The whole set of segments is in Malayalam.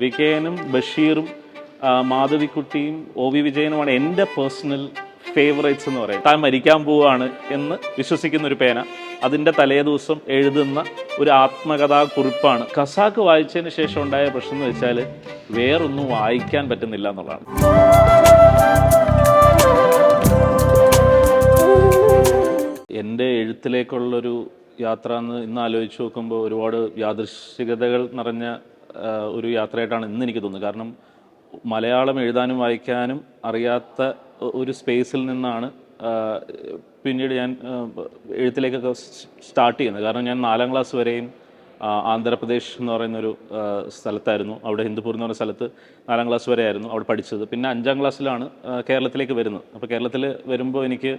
വി കെ എനും ബഷീറും മാധവിക്കുട്ടിയും ഒ വി വിജയനുമാണ് എന്റെ പേഴ്സണൽ ഫേവറേറ്റ്സ് എന്ന് പറയും താൻ മരിക്കാൻ പോവുകയാണ് എന്ന് വിശ്വസിക്കുന്ന ഒരു പേന. അതിന്റെ തലേ ദിവസം എഴുതുന്ന ഒരു ആത്മകഥാ കുറിപ്പാണ് ഖസാക്ക് വായിച്ചതിന് ശേഷം ഉണ്ടായ പ്രശ്നം എന്ന് വെച്ചാൽ വേറൊന്നും വായിക്കാൻ പറ്റുന്നില്ല എന്നുള്ളതാണ്. എന്റെ എഴുത്തിലേക്കുള്ളൊരു യാത്ര എന്ന് ഇന്ന് ആലോചിച്ച് നോക്കുമ്പോൾ ഒരുപാട് യാദൃശികതകൾ നിറഞ്ഞ ഒരു യാത്രയായിട്ടാണ് ഇന്ന് എനിക്ക് തോന്നുന്നത്. കാരണം മലയാളം എഴുതാനും വായിക്കാനും അറിയാത്ത ഒരു സ്പേസിൽ നിന്നാണ് പിന്നീട് ഞാൻ എഴുത്തിലേക്കൊക്കെ സ്റ്റാർട്ട് ചെയ്യുന്നത്. കാരണം ഞാൻ നാലാം ക്ലാസ് വരെയും ആന്ധ്രാപ്രദേശ് എന്ന് പറയുന്നൊരു സ്ഥലത്തായിരുന്നു. അവിടെ ഹിന്ദുപൂർ എന്ന് പറയുന്ന സ്ഥലത്ത് നാലാം ക്ലാസ് വരെ ആയിരുന്നു അവിടെ പഠിച്ചത്. പിന്നെ അഞ്ചാം ക്ലാസ്സിലാണ് കേരളത്തിലേക്ക് വരുന്നത്. അപ്പോൾ കേരളത്തിൽ വരുമ്പോൾ എനിക്ക്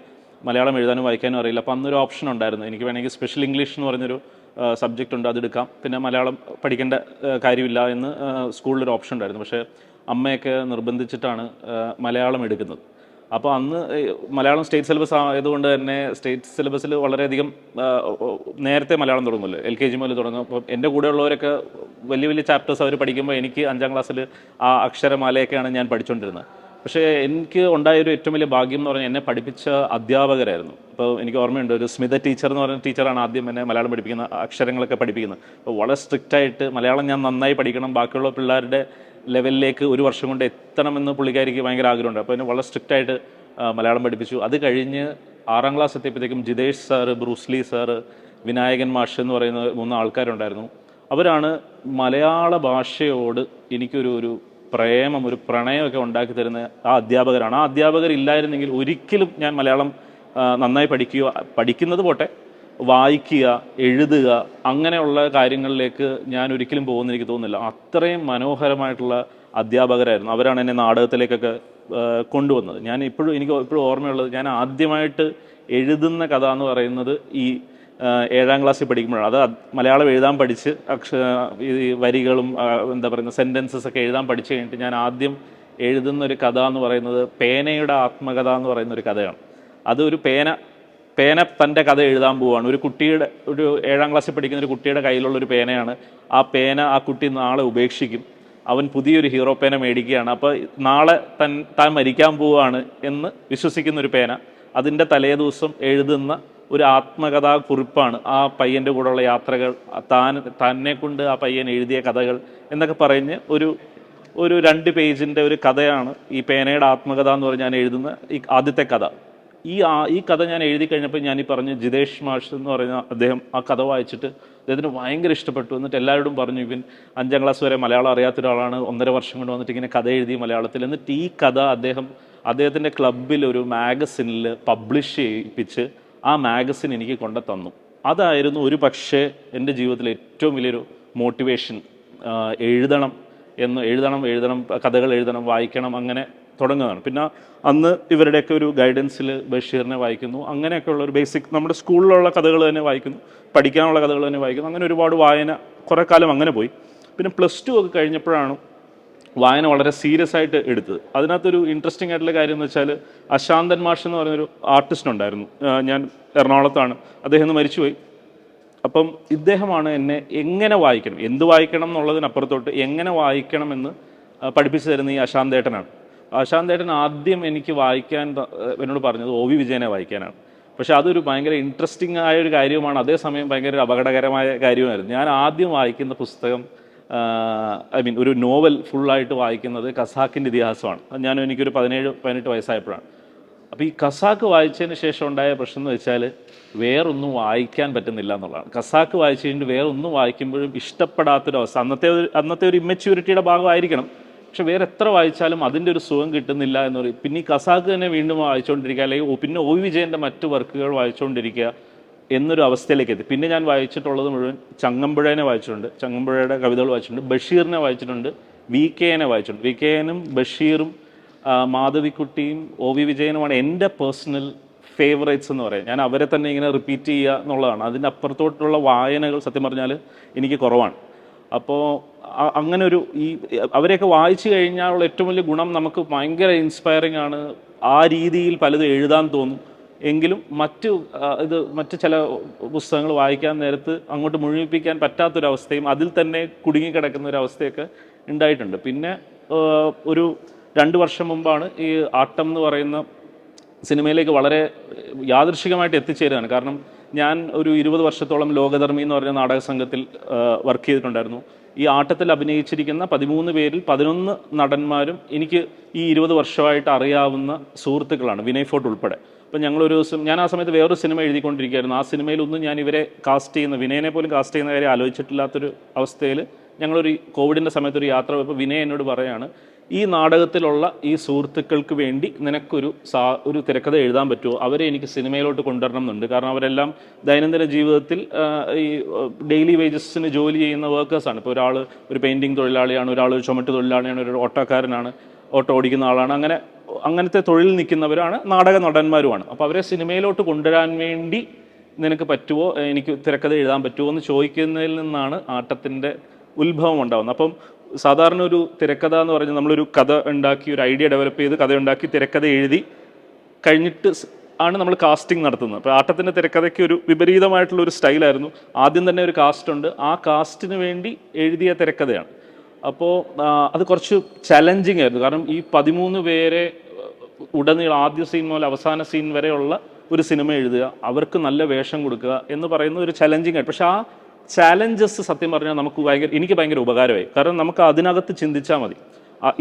മലയാളം എഴുതാനും വായിക്കാനും അറിയില്ല. അപ്പോൾ അന്നൊരു ഓപ്ഷൻ ഉണ്ടായിരുന്നു. എനിക്ക് വേണമെങ്കിൽ സ്പെഷ്യൽ ഇംഗ്ലീഷ് എന്ന് പറഞ്ഞൊരു സബ്ജക്റ്റ് ഉണ്ട് അതെടുക്കാം പിന്നെ മലയാളം പഠിക്കേണ്ട കാര്യമില്ല എന്ന് സ്കൂളിലൊരു ഓപ്ഷൻ ഉണ്ടായിരുന്നു. പക്ഷേ അമ്മയൊക്കെ നിർബന്ധിച്ചിട്ടാണ് മലയാളം എടുക്കുന്നത്. അപ്പോൾ അന്ന് മലയാളം സ്റ്റേറ്റ് സിലബസ് ആയതുകൊണ്ട് തന്നെ സ്റ്റേറ്റ് സിലബസിൽ വളരെയധികം നേരത്തെ മലയാളം തുടങ്ങുമല്ലോ. എൽ കെ ജി മുതൽ തുടങ്ങും. അപ്പോൾ എന്റെ കൂടെയുള്ളവരൊക്കെ വലിയ വലിയ ചാപ്റ്റേഴ്സ് അവർ പഠിക്കുമ്പോൾ എനിക്ക് അഞ്ചാം ക്ലാസ്സിൽ ആ അക്ഷരമാലയൊക്കെയാണ് ഞാൻ പഠിച്ചുകൊണ്ടിരുന്നത് പക്ഷേ എനിക്ക് ഉണ്ടായ ഒരു ഏറ്റവും വലിയ ഭാഗ്യം എന്ന് പറഞ്ഞാൽ എന്നെ പഠിപ്പിച്ച അധ്യാപകരായിരുന്നു. അപ്പോൾ എനിക്ക് ഓർമ്മയുണ്ട് ഒരു സ്മിത ടീച്ചർ എന്ന് പറഞ്ഞ ടീച്ചറാണ് ആദ്യം എന്നെ മലയാളം പഠിപ്പിക്കുന്ന അക്ഷരങ്ങളൊക്കെ പഠിപ്പിക്കുന്നത്. അപ്പോൾ വളരെ സ്ട്രിക്റ്റ് ആയിട്ട് മലയാളം ഞാൻ നന്നായി പഠിക്കണം ബാക്കിയുള്ള പിള്ളേരുടെ ലെവലിലേക്ക് ഒരു വർഷം കൊണ്ട് എത്തണമെന്ന് പുള്ളിക്കാരിക്ക് ഭയങ്കര ആഗ്രഹമുണ്ട്. അപ്പോൾ എന്നെ വളരെ സ്ട്രിക്റ്റ് ആയിട്ട് മലയാളം പഠിപ്പിച്ചു. അത് കഴിഞ്ഞ് ആറാം class എത്തിയപ്പോഴത്തേക്കും Jithesh sir Bruce Lee sir Vinayakan മാഷ് എന്ന് പറയുന്ന മൂന്ന് ആൾക്കാരുണ്ടായിരുന്നു. അവരാണ് മലയാള ഭാഷയോട് എനിക്കൊരു ഒരു പ്രേമം ഒരു പ്രണയമൊക്കെ ഉണ്ടാക്കി തരുന്ന ആ അധ്യാപകരാണ്. ആ അധ്യാപകർ ഇല്ലായിരുന്നെങ്കിൽ ഒരിക്കലും ഞാൻ മലയാളം നന്നായി പഠിക്കുക പഠിക്കുന്നത് പോട്ടെ വായിക്കുക എഴുതുക അങ്ങനെയുള്ള കാര്യങ്ങളിലേക്ക് ഞാൻ ഒരിക്കലും പോകുന്ന എനിക്ക് തോന്നുന്നില്ല. അത്രയും മനോഹരമായിട്ടുള്ള അധ്യാപകരായിരുന്നു. അവരാണ് എന്നെ നാടകത്തിലേക്കൊക്കെ കൊണ്ടുവന്നത്. ഞാൻ ഇപ്പോഴും എനിക്ക് ഇപ്പോഴും ഓർമ്മയുള്ളത് ഞാൻ ആദ്യമായിട്ട് എഴുതുന്ന കഥ എന്ന് പറയുന്നത് ഈ ഏഴാം ക്ലാസ്സിൽ പഠിക്കുമ്പോഴാണ്. അത് മലയാളം എഴുതാൻ പഠിച്ച് അക്ഷ ഈ വരികളും എന്താ പറയുന്ന സെന്റൻസസ് ഒക്കെ എഴുതാൻ പഠിച്ചു കഴിഞ്ഞിട്ട് ഞാൻ ആദ്യം എഴുതുന്ന ഒരു കഥ എന്ന് പറയുന്നത് പേനയുടെ ആത്മകഥ എന്ന് പറയുന്ന ഒരു കഥയാണ് അതൊരു പേന പേന തന്റെ കഥ എഴുതാൻ പോവുകയാണ് ഒരു കുട്ടിയുടെ ഒരു ഏഴാം ക്ലാസ്സിൽ പഠിക്കുന്ന ഒരു കുട്ടിയുടെ കയ്യിലുള്ള ഒരു പേനയാണ്. ആ പേന ആ കുട്ടി നാളെ ഉപേക്ഷിക്കും. അവൻ പുതിയൊരു ഹീറോ പേന മേടിക്കുകയാണ്. അപ്പോൾ നാളെ തൻ താൻ മരിക്കാൻ പോവുകയാണ് എന്ന് വിശ്വസിക്കുന്ന ഒരു പേന. അതിന്റെ തലേ ദിവസം എഴുതുന്ന ഒരു ആത്മകഥാ കുറിപ്പാണ് ആ പയ്യന്റെ കൂടെയുള്ള യാത്രകൾ താൻ തന്നെ കൊണ്ട് ആ പയ്യൻ എഴുതിയ കഥകൾ എന്നൊക്കെ പറഞ്ഞ് ഒരു ഒരു രണ്ട് പേജിന്റെ ഒരു കഥയാണ് ഈ പേനയുടെ ആത്മകഥ എന്ന് പറഞ്ഞ് ഞാൻ എഴുതുന്ന ഈ ആദ്യത്തെ കഥ. ഈ ആ- ഈ കഥ ഞാൻ എഴുതി കഴിഞ്ഞപ്പോൾ ഞാൻ ഈ പറഞ്ഞ ജിതേഷ് മാഷ് എന്ന് പറയുന്ന അദ്ദേഹം ആ കഥ വായിച്ചിട്ട് അദ്ദേഹത്തിന് ഭയങ്കര ഇഷ്ടപ്പെട്ടു. എന്നിട്ട് എല്ലാവരോടും പറഞ്ഞു ഇവൻ അഞ്ചാം ക്ലാസ് വരെ മലയാളം അറിയാത്ത ഒരാളാണ്. ഒന്നര വർഷം കൊണ്ട് വന്നിട്ട് ഇങ്ങനെ കഥ എഴുതി മലയാളത്തിൽ. എന്നിട്ട് ഈ കഥ അദ്ദേഹം അദ്ദേഹത്തിന്റെ ക്ലബിൽ ഒരു മാഗസിനിൽ പബ്ലിഷ് ചെയ്യിപ്പിച്ച് ആ മാഗസിൻ എനിക്ക് കൊണ്ടു തന്നു അതായിരുന്നു ഒരു പക്ഷേ എന്റെ ജീവിതത്തിലെ ഏറ്റവും വലിയൊരു മോട്ടിവേഷൻ എഴുതണം എന്ന് എഴുതണം എഴുതണം കഥകൾ എഴുതണം വായിക്കണം അങ്ങനെ തുടങ്ങുന്നതാണ് പിന്നെ അന്ന് ഇവരുടെയൊക്കെ ഒരു ഗൈഡൻസിൽ ബഷീറിനെ വായിക്കുന്നു. അങ്ങനെയൊക്കെയുള്ള ഒരു ബേസിക് നമ്മുടെ സ്കൂളിലുള്ള കഥകൾ തന്നെ വായിക്കുന്നു പഠിക്കാനുള്ള കഥകൾ തന്നെ വായിക്കുന്നു. അങ്ങനെ ഒരുപാട് വായന കുറേ കാലം അങ്ങനെ പോയി. പിന്നെ പ്ലസ് ടു ഒക്കെ കഴിഞ്ഞപ്പോഴാണ് വായന വളരെ സീരിയസ് ആയിട്ട് എടുത്തത്. അതിനകത്തൊരു ഇൻട്രസ്റ്റിംഗ് ആയിട്ടുള്ള കാര്യം എന്ന് വെച്ചാൽ അശാന്തൻ മാഷ് എന്ന് പറയുന്നൊരു ആർട്ടിസ്റ്റ് ഉണ്ടായിരുന്നു. ഞാൻ എറണാകുളത്താണ്. അദ്ദേഹം മരിച്ചുപോയി. അപ്പം ഇദ്ദേഹമാണ് എന്നെ എങ്ങനെ വായിക്കണം എന്ത് വായിക്കണം എന്നുള്ളതിനപ്പുറത്തോട്ട് എങ്ങനെ വായിക്കണം എന്ന് പഠിപ്പിച്ചു തരുന്ന ഈ അശാന്തേട്ടനാണ്. അശാന്തേട്ടൻ ആദ്യം എനിക്ക് വായിക്കാൻ എന്നോട് പറഞ്ഞത് ഒ വി വിജയനെ വായിക്കാനാണ്. പക്ഷെ അതൊരു ഭയങ്കര ഇൻട്രസ്റ്റിംഗ് ആയ ഒരു അതേസമയം ഭയങ്കര ഒരു അപകടകരമായ കാര്യമായിരുന്നു ഞാൻ ആദ്യം വായിക്കുന്ന പുസ്തകം ഐ മീൻ ഒരു നോവൽ ഫുള്ളായിട്ട് വായിക്കുന്നത് ഖസാക്കിന്റെ ഇതിഹാസമാണ്. ഞാൻ എനിക്കൊരു പതിനേഴ് പതിനെട്ട് വയസ്സായപ്പോഴാണ്. അപ്പോൾ ഈ ഖസാക്ക് വായിച്ചതിന് ശേഷം ഉണ്ടായ പ്രശ്നം എന്ന് വെച്ചാൽ വേറൊന്നും വായിക്കാൻ പറ്റുന്നില്ല എന്നുള്ളതാണ്. ഖസാക്ക് വായിച്ചു കഴിഞ്ഞിട്ട് വേറൊന്നും വായിക്കുമ്പോഴും ഇഷ്ടപ്പെടാത്തൊരവസ്ഥ അന്നത്തെ ഒരു അന്നത്തെ ഒരു ഇമ്മച്യൂരിറ്റിയുടെ ഭാഗമായിരിക്കണം. പക്ഷെ വേറെ എത്ര വായിച്ചാലും അതിന്റെ ഒരു സുഖം കിട്ടുന്നില്ല എന്ന് പറയും. പിന്നെ ഈ ഖസാക്ക് തന്നെ വീണ്ടും വായിച്ചുകൊണ്ടിരിക്കുക അല്ലെങ്കിൽ പിന്നെ ഒ വിജയന്റെ മറ്റു വർക്കുകൾ വായിച്ചുകൊണ്ടിരിക്കുക. എന്നൊരു അവസ്ഥയിലേക്ക് എത്തി. പിന്നെ ഞാൻ വായിച്ചിട്ടുള്ളത് മുഴുവൻ ചങ്ങമ്പുഴേനെ വായിച്ചിട്ടുണ്ട്. ചങ്ങമ്പുഴയുടെ കവിതകൾ വായിച്ചിട്ടുണ്ട്. ബഷീറിനെ വായിച്ചിട്ടുണ്ട്. വി കെനെ വായിച്ചിട്ടുണ്ട്. വി കെനും ബഷീറും മാധവിക്കുട്ടിയും ഒ വി വിജയനുമാണ് എന്റെ പേഴ്സണൽ ഫേവറേറ്റ്സ് എന്ന് പറയാം. ഞാൻ അവരെ തന്നെ ഇങ്ങനെ റിപ്പീറ്റ് ചെയ്യുക എന്നുള്ളതാണ്. അതിന്റെ അപ്പുറത്തോട്ടുള്ള വായനകൾ സത്യം പറഞ്ഞാൽ എനിക്ക് കുറവാണ്. അപ്പോൾ അങ്ങനെ ഒരു ഈ അവരെയൊക്കെ വായിച്ചു കഴിഞ്ഞാലുള്ള ഏറ്റവും വലിയ ഗുണം നമുക്ക് ഭയങ്കര ഇൻസ്പയറിംഗ് ആണ്. ആ രീതിയിൽ പലതും എഴുതാൻ തോന്നും. എങ്കിലും മറ്റു ഇത് മറ്റു ചില പുസ്തകങ്ങൾ വായിക്കാൻ നേരത്ത് അങ്ങോട്ട് മുഴുമിപ്പിക്കാൻ പറ്റാത്തൊരവസ്ഥയും അതിൽ തന്നെ കുടുങ്ങിക്കിടക്കുന്ന ഒരു അവസ്ഥയൊക്കെ ഉണ്ടായിട്ടുണ്ട്. പിന്നെ ഒരു രണ്ട് വർഷം മുമ്പാണ് ഈ ആട്ടം എന്ന് പറയുന്ന സിനിമയിലേക്ക് വളരെ യാദൃശികമായിട്ട് എത്തിച്ചേരുകയാണ്. കാരണം ഞാൻ ഒരു ഇരുപത് വർഷത്തോളം ലോകധർമ്മി എന്ന് പറഞ്ഞ നാടക സംഘത്തിൽ വർക്ക് ചെയ്തിട്ടുണ്ടായിരുന്നു. ഈ ആട്ടത്തിൽ അഭിനയിച്ചിരിക്കുന്ന പതിമൂന്ന് പേരിൽ പതിനൊന്ന് നടന്മാരും എനിക്ക് ഈ ഇരുപത് വർഷമായിട്ട് അറിയാവുന്ന സുഹൃത്തുക്കളാണ് വിനയ് ഫോർട്ട് ഉൾപ്പെടെ. അപ്പം ഞങ്ങളൊരു ദിവസം ഞാൻ ആ സമയത്ത് വേറൊരു സിനിമ എഴുതിക്കൊണ്ടിരിക്കുകയായിരുന്നു. ആ സിനിമയിലൊന്നും ഞാൻ ഇവരെ കാസ്റ്റ് ചെയ്യുന്ന വിനയനെ പോലും കാസ്റ്റ് ചെയ്യുന്ന കാര്യം ആലോചിച്ചിട്ടില്ലാത്തൊരു അവസ്ഥയിൽ ഞങ്ങളൊരു കോവിഡിന്റെ സമയത്ത് ഒരു യാത്ര പോയപ്പോൾ വിനയ എന്നോട് പറയാണ് ഈ നാടകത്തിലുള്ള ഈ സുഹൃത്തുക്കൾക്ക് വേണ്ടി നിനക്കൊരു സാ ഒരു തിരക്കഥ എഴുതാൻ പറ്റുമോ? അവരെ എനിക്ക് സിനിമയിലോട്ട് കൊണ്ടുവരണം എന്നുണ്ട്. കാരണം അവരെല്ലാം ദൈനംദിന ജീവിതത്തിൽ ഈ ഡെയിലി വേജസിന് ജോലി ചെയ്യുന്ന വർക്കേഴ്സാണ് ഇപ്പോൾ ഒരാൾ ഒരു പെയിന്റിങ് തൊഴിലാളിയാണ് ഒരാൾ ഒരു ചുമട്ട് തൊഴിലാളിയാണ് ഒരു ഓട്ടോക്കാരനാണ് ഓട്ടോ ഓടിക്കുന്ന ആളാണ്. അങ്ങനെ അങ്ങനത്തെ തൊഴിൽ നിൽക്കുന്നവരാണ് നാടക നടന്മാരുമാണ്. അപ്പോൾ അവരെ സിനിമയിലോട്ട് കൊണ്ടുവരാൻ വേണ്ടി നിനക്ക് പറ്റുമോ എനിക്ക് തിരക്കഥ എഴുതാൻ പറ്റുമോ എന്ന് ചോദിക്കുന്നതിൽ നിന്നാണ് ആട്ടത്തിന്റെ ഉത്ഭവം ഉണ്ടാകുന്നത് അപ്പം സാധാരണ ഒരു തിരക്കഥ എന്ന് പറഞ്ഞാൽ നമ്മളൊരു കഥ ഉണ്ടാക്കി ഒരു ഐഡിയ ഡെവലപ്പ് ചെയ്ത് കഥ ഉണ്ടാക്കി തിരക്കഥ എഴുതി കഴിഞ്ഞിട്ട് ആണ് നമ്മൾ കാസ്റ്റിംഗ് നടത്തുന്നത്. അപ്പോൾ ആട്ടത്തിന്റെ തിരക്കഥയ്ക്ക് ഒരു വിപരീതമായിട്ടുള്ള ഒരു സ്റ്റൈലായിരുന്നു. ആദ്യം തന്നെ ഒരു കാസ്റ്റ് ഉണ്ട്. ആ കാസ്റ്റിന് വേണ്ടി എഴുതിയ തിരക്കഥയാണ്. അപ്പോൾ അത് കുറച്ച് ചലഞ്ചിങ് ആയിരുന്നു. കാരണം ഈ പതിമൂന്ന് പേരെ ഉടനീളം ആദ്യ സീൻ മുതൽ അവസാന സീൻ വരെയുള്ള ഒരു സിനിമ എഴുതുക അവർക്ക് നല്ല വേഷം കൊടുക്കുക എന്ന് പറയുന്ന ഒരു ചലഞ്ചിങ് ആയിട്ട് പക്ഷേ ആ ചാലഞ്ചസ് സത്യം പറഞ്ഞാൽ നമുക്ക് ഭയങ്കര എനിക്ക് ഭയങ്കര ഉപകാരമായി. കാരണം നമുക്ക് അതിനകത്ത് ചിന്തിച്ചാൽ മതി.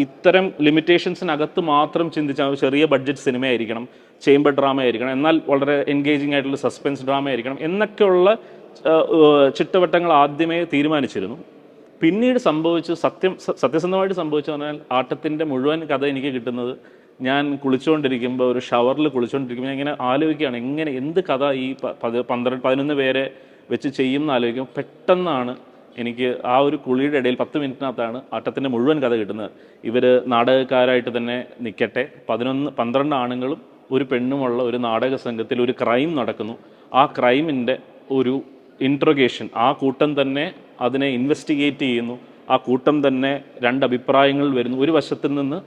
ഇത്തരം ലിമിറ്റേഷൻസിനകത്ത് മാത്രം ചിന്തിച്ചാൽ. ചെറിയ ബഡ്ജറ്റ് സിനിമയായിരിക്കണം ചേംബർ ഡ്രാമ ആയിരിക്കണം എന്നാൽ വളരെ എൻഗേജിങ് ആയിട്ടുള്ള സസ്പെൻസ് ഡ്രാമ ആയിരിക്കണം എന്നൊക്കെയുള്ള ചിട്ടവട്ടങ്ങൾ ആദ്യമേ തീരുമാനിച്ചിരുന്നു. പിന്നീട് സംഭവിച്ചു സത്യം സത്യസന്ധമായിട്ട് സംഭവിച്ചു പറഞ്ഞാൽ ആട്ടത്തിന്റെ മുഴുവൻ കഥ എനിക്ക് കിട്ടുന്നത് ഞാൻ കുളിച്ചുകൊണ്ടിരിക്കുമ്പോൾ ഒരു ഷവറിൽ കുളിച്ചുകൊണ്ടിരിക്കുമ്പോൾ ഇങ്ങനെ ആലോചിക്കുകയാണ്. എങ്ങനെ എന്ത് കഥ ഈ പന്ത്രണ്ട് പതിനൊന്ന് പേരെ വെച്ച് ചെയ്യും എന്ന് ആലോചിക്കും പെട്ടെന്നാണ് എനിക്ക് ആ ഒരു കുളിയുടെ ഇടയിൽ പത്ത് മിനിറ്റിനകത്താണ് ആട്ടത്തിന്റെ മുഴുവൻ കഥ കിട്ടുന്നത്. ഇവർ നാടകക്കാരായിട്ട് തന്നെ നിൽക്കട്ടെ പതിനൊന്ന് പന്ത്രണ്ട് ആണുങ്ങളും ഒരു പെണ്ണുമുള്ള ഒരു നാടക സംഘത്തിൽ ഒരു ക്രൈം നടക്കുന്നു. ആ ക്രൈമിന്റെ ഒരു ഇൻട്രൊഗേഷൻ ആ കൂട്ടം തന്നെ അതിനെ ഇൻവെസ്റ്റിഗേറ്റ് ചെയ്യുന്നു. ആ കൂട്ടം തന്നെ രണ്ട് അഭിപ്രായങ്ങൾ വരുന്നു. ഒരു വശത്തിൽ നിന്ന്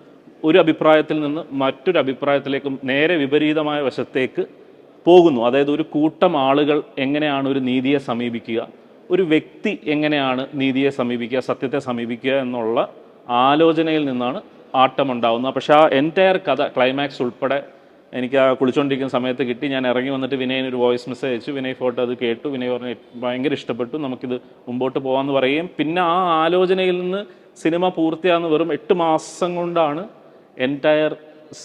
ഒരു അഭിപ്രായത്തിൽ നിന്ന് മറ്റൊരു അഭിപ്രായത്തിലേക്കും നേരെ വിപരീതമായ വശത്തേക്ക് പോകുന്നു. അതായത് ഒരു കൂട്ടം ആളുകൾ എങ്ങനെയാണ് ഒരു നീതിയെ സമീപിക്കുക? ഒരു വ്യക്തി എങ്ങനെയാണ് നീതിയെ സമീപിക്കുക സത്യത്തെ സമീപിക്കുക എന്നുള്ള ആലോചനയിൽ നിന്നാണ് ആട്ടം പക്ഷേ പക്ഷെ ആ എന്റയർ കഥ ക്ലൈമാക്സ് ഉൾപ്പെടെ എനിക്ക് ആ കുളിച്ചുകൊണ്ടിരിക്കുന്ന സമയത്ത് കിട്ടി. ഞാൻ ഇറങ്ങി വന്നിട്ട് വിനയന് ഒരു വോയിസ് മെസ്സേജ് അയച്ചു. വിനയ് ഫോട്ടോ അത് കേട്ടു. വിനയ് പറഞ്ഞു ഭയങ്കര ഇഷ്ടപ്പെട്ടു. നമുക്കിത് മുമ്പോട്ട് പോകാമെന്ന് പറയുകയും പിന്നെ ആ ആലോചനയിൽ നിന്ന് സിനിമ പൂർത്തിയാകുന്ന വെറും എട്ട് മാസം കൊണ്ടാണ് എന്റയർ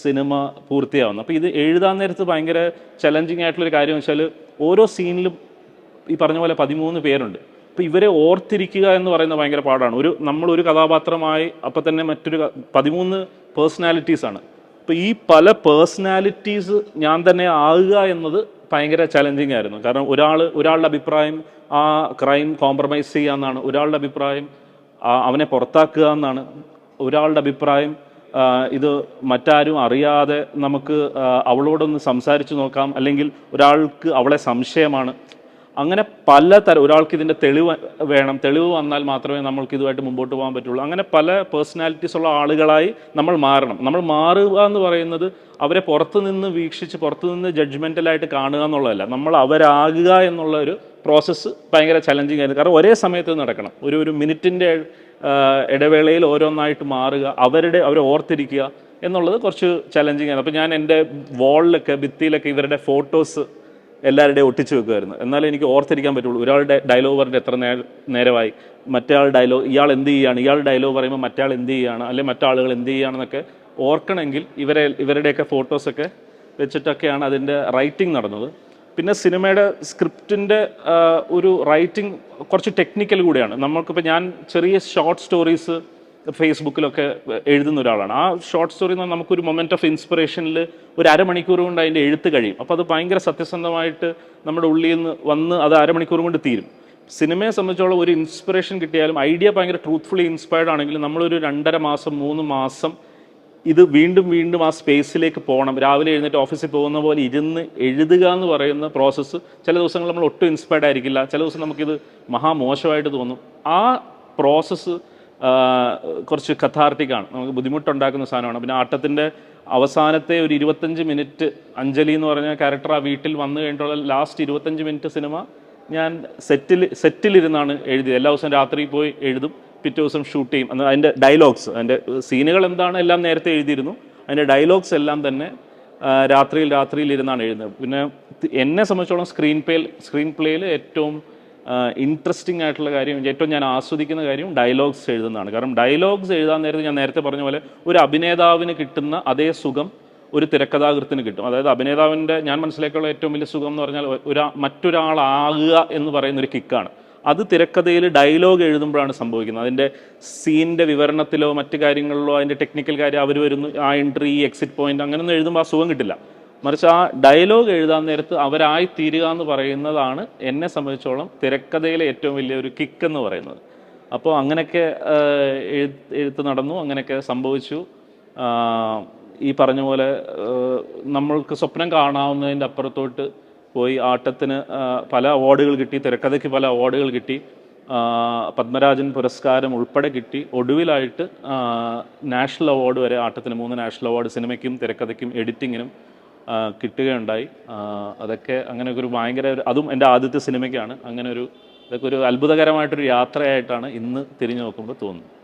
സിനിമ പൂർത്തിയാവുന്നത്. അപ്പോൾ ഇത് എഴുതാൻ നേരത്ത് ഭയങ്കര ചലഞ്ചിങ് ആയിട്ടുള്ളൊരു കാര്യം വെച്ചാൽ ഓരോ സീനിലും ഈ പറഞ്ഞ പോലെ പതിമൂന്ന് പേരുണ്ട്. അപ്പോൾ ഇവരെ ഓർത്തിരിക്കുക എന്ന് പറയുന്നത് ഭയങ്കര പാടാണ്. ഒരു നമ്മൾ ഒരു കഥാപാത്രമായി അപ്പം തന്നെ മറ്റൊരു പതിമൂന്ന് പേഴ്സണാലിറ്റീസാണ് അപ്പോൾ ഈ പല പേഴ്സണാലിറ്റീസ് ഞാൻ തന്നെ ആകുക എന്നത് ഭയങ്കര ചലഞ്ചിങ് ആയിരുന്നു. കാരണം ഒരാൾ ഒരാളുടെ അഭിപ്രായം ആ ക്രൈം കോംപ്രമൈസ് ചെയ്യുക എന്നാണ് ഒരാളുടെ അഭിപ്രായം അവനെ പുറത്താക്കുക എന്നാണ് ഒരാളുടെ അഭിപ്രായം ഇത് മറ്റാരും അറിയാതെ നമുക്ക് അവളോടൊന്ന് സംസാരിച്ച് നോക്കാം അല്ലെങ്കിൽ ഒരാൾക്ക് അവളെ സംശയമാണ് അങ്ങനെ പലതരം ഒരാൾക്ക് ഇതിന്റെ തെളിവ് വേണം. തെളിവ് വന്നാൽ മാത്രമേ നമ്മൾക്ക് ഇതുമായിട്ട് മുമ്പോട്ട് പോകാൻ പറ്റുള്ളൂ. അങ്ങനെ പല പേഴ്സണാലിറ്റീസ് ഉള്ള ആളുകളായി നമ്മൾ മാറണം. നമ്മൾ മാറുക എന്ന് പറയുന്നത് അവരെ പുറത്തു നിന്ന് വീക്ഷിച്ച് പുറത്തു നിന്ന് ജഡ്ജ്മെന്റലായിട്ട് കാണുക എന്നുള്ളതല്ല. നമ്മൾ അവരാകുക എന്നുള്ള ഒരു പ്രോസസ്സ് ഭയങ്കര ചലഞ്ചിങ് ആയിരുന്നു. കാരണം ഒരേ സമയത്ത് നടക്കണം. ഒരു ഒരു മിനിറ്റിന്റെ ഇടവേളയിൽ ഓരോന്നായിട്ട് മാറുക അവരുടെ അവരെ ഓർത്തിരിക്കുക എന്നുള്ളത് കുറച്ച് ചലഞ്ചിങ് ആയിരുന്നു. അപ്പോൾ ഞാൻ എന്റെ വാളിലൊക്കെ ഭിത്തിയിലൊക്കെ ഇവരുടെ ഫോട്ടോസ് എല്ലാവരുടെയും ഒട്ടിച്ചു വെക്കുമായിരുന്നു. എന്നാലേ എനിക്ക് ഓർത്തിരിക്കാൻ പറ്റുള്ളൂ. ഒരാളുടെ ഡയലോഗ് പറഞ്ഞിട്ട് എത്ര നേരമായി. മറ്റേ ഡയലോഗ് ഇയാൾ എന്ത് ചെയ്യുകയാണ്? ഇയാൾ ഡയലോഗ് പറയുമ്പോൾ മറ്റേ ആൾ എന്ത് ചെയ്യുകയാണ്? അല്ലെങ്കിൽ മറ്റാളുകൾ എന്ത് ചെയ്യുകയാണെന്നൊക്കെ ഓർക്കണമെങ്കിൽ ഇവരെ ഇവരുടെയൊക്കെ ഫോട്ടോസൊക്കെ വെച്ചിട്ടൊക്കെയാണ് അതിന്റെ റൈറ്റിംഗ് നടന്നത്. പിന്നെ സിനിമയുടെ സ്ക്രിപ്റ്റിന്റെ ഒരു റൈറ്റിംഗ് കുറച്ച് ടെക്നിക്കൽ കൂടിയാണ്. നമ്മൾക്കിപ്പോൾ ഞാൻ ചെറിയ ഷോർട്ട് സ്റ്റോറീസ് ഫേസ്ബുക്കിലൊക്കെ എഴുതുന്ന ഒരാളാണ്. ആ ഷോർട്ട് സ്റ്റോറി എന്ന് നമുക്കൊരു മൊമെന്റ് ഓഫ് ഇൻസ്പിറേഷനിൽ ഒരു അരമണിക്കൂർ കൊണ്ട് അതിന്റെ എഴുത്ത് കഴിയും. അപ്പോൾ അത് ഭയങ്കര സത്യസന്ധമായിട്ട് നമ്മുടെ ഉള്ളിൽ നിന്ന് വന്ന് അത് അരമണിക്കൂർ കൊണ്ട് തീരും. സിനിമയെ സംബന്ധിച്ചോളം ഒരു ഇൻസ്പിറേഷൻ കിട്ടിയാലും ഐഡിയ ഭയങ്കര ട്രൂത്ത്ഫുള്ളി ഇൻസ്പയർഡ് ആണെങ്കിലും നമ്മളൊരു രണ്ടര മാസം മൂന്ന് മാസം ഇത് വീണ്ടും വീണ്ടും ആ സ്പേസിലേക്ക് പോകണം. രാവിലെ എഴുന്നേറ്റ് ഓഫീസിൽ പോകുന്ന പോലെ ഇരുന്ന് എഴുതുക എന്ന് പറയുന്ന പ്രോസസ്സ് ചില ദിവസങ്ങൾ നമ്മൾ ഒട്ടും ഇൻസ്പയർഡ് ആയിരിക്കില്ല. ചില ദിവസം നമുക്കിത് മഹാമോശമായിട്ട് തോന്നും. ആ പ്രോസസ്സ് കുറച്ച് കഥാർട്ടിക്കാണ് നമുക്ക് ബുദ്ധിമുട്ടുണ്ടാക്കുന്ന സാധനമാണ്. പിന്നെ ആട്ടത്തിന്റെ അവസാനത്തെ ഒരു ഇരുപത്തഞ്ച് മിനിറ്റ് അഞ്ജലി എന്ന് പറഞ്ഞ ക്യാരക്ടർ ആ വീട്ടിൽ വന്നു കഴിഞ്ഞിട്ടുള്ള ലാസ്റ്റ് ഇരുപത്തഞ്ച് മിനിറ്റ് സിനിമ ഞാൻ സെറ്റിൽ സെറ്റിലിരുന്നാണ് എഴുതിയത്. എല്ലാ ദിവസവും രാത്രി പോയി എഴുതും പിറ്റേ ദിവസം ഷൂട്ട് ചെയ്യും. അന്ന് അതിന്റെ ഡയലോഗ്സ് അതിന്റെ സീനുകൾ എന്താണ് എല്ലാം നേരത്തെ എഴുതിയിരുന്നു. അതിന്റെ ഡയലോഗ്സ് എല്ലാം തന്നെ രാത്രിയിൽ രാത്രിയിൽ ഇരുന്നാണ് എഴുതുന്നത്. പിന്നെ എന്നെ സംബന്ധിച്ചോളം സ്ക്രീൻ പ്ലേ സ്ക്രീൻ പ്ലേയിൽ ഏറ്റവും ഇൻട്രസ്റ്റിംഗ് ആയിട്ടുള്ള കാര്യം ഏറ്റവും ഞാൻ ആസ്വദിക്കുന്ന കാര്യം ഡയലോഗ്സ് എഴുതുന്നതാണ്. കാരണം ഡയലോഗ്സ് എഴുതാൻ നേരത്തെ ഞാൻ നേരത്തെ പറഞ്ഞ പോലെ ഒരു അഭിനേതാവിന് കിട്ടുന്ന അതേ സുഖം ഒരു തിരക്കഥാകൃത്തിന് കിട്ടും. അതായത് അഭിനേതാവിന്റെ ഞാൻ മനസ്സിലാക്കിയുള്ള ഏറ്റവും വലിയ സുഖം എന്ന് പറഞ്ഞാൽ ഒരാ മറ്റൊരാളാകുക എന്ന് പറയുന്ന ഒരു കിക്കാണ്. അത് തിരക്കഥയിൽ ഡയലോഗ് എഴുതുമ്പോഴാണ് സംഭവിക്കുന്നത്. അതിന്റെ സീനിന്റെ വിവരണത്തിലോ മറ്റു കാര്യങ്ങളിലോ അതിന്റെ ടെക്നിക്കൽ കാര്യം അവർ വരുന്നു ആ എൻട്രി എക്സിറ്റ് പോയിന്റ് അങ്ങനെയൊന്നും എഴുതുമ്പോൾ ആ സുഖം കിട്ടില്ല. മറിച്ച് ആ ഡയലോഗ് എഴുതാൻ നേരത്ത് അവരായി തീരുക എന്ന് പറയുന്നതാണ് എന്നെ സംബന്ധിച്ചോളം തിരക്കഥയിലെ ഏറ്റവും വലിയ ഒരു കിക്ക് എന്ന് പറയുന്നത്. അപ്പോൾ അങ്ങനെയൊക്കെ എഴുത്ത് നടന്നു അങ്ങനെയൊക്കെ സംഭവിച്ചു. ഈ പറഞ്ഞ പോലെ നമ്മൾക്ക് സ്വപ്നം കാണാവുന്നതിന്റെ അപ്പുറത്തോട്ട് പോയി ആട്ടത്തിന് പല അവാർഡുകൾ കിട്ടി തിരക്കഥയ്ക്ക് പല അവാർഡുകൾ കിട്ടി. പത്മരാജൻ പുരസ്കാരം ഉൾപ്പെടെ കിട്ടി. ഒടുവിലായിട്ട് നാഷണൽ അവാർഡ് വരെ ആട്ടത്തിന് മൂന്ന് നാഷണൽ അവാർഡ് സിനിമയ്ക്കും തിരക്കഥയ്ക്കും എഡിറ്റിങ്ങിനും കിട്ടുകയുണ്ടായി. അതൊക്കെ അങ്ങനെ ഒരു ഭയങ്കര ഒരു- അതും എന്റെ ആദ്യത്തെ സിനിമയ്ക്കാണ്. അങ്ങനെ ഒരു ഇതൊക്കെ ഒരു അത്ഭുതകരമായിട്ടൊരു യാത്രയായിട്ടാണ് ഇന്ന് തിരിഞ്ഞു നോക്കുമ്പോൾ തോന്നുന്നത്.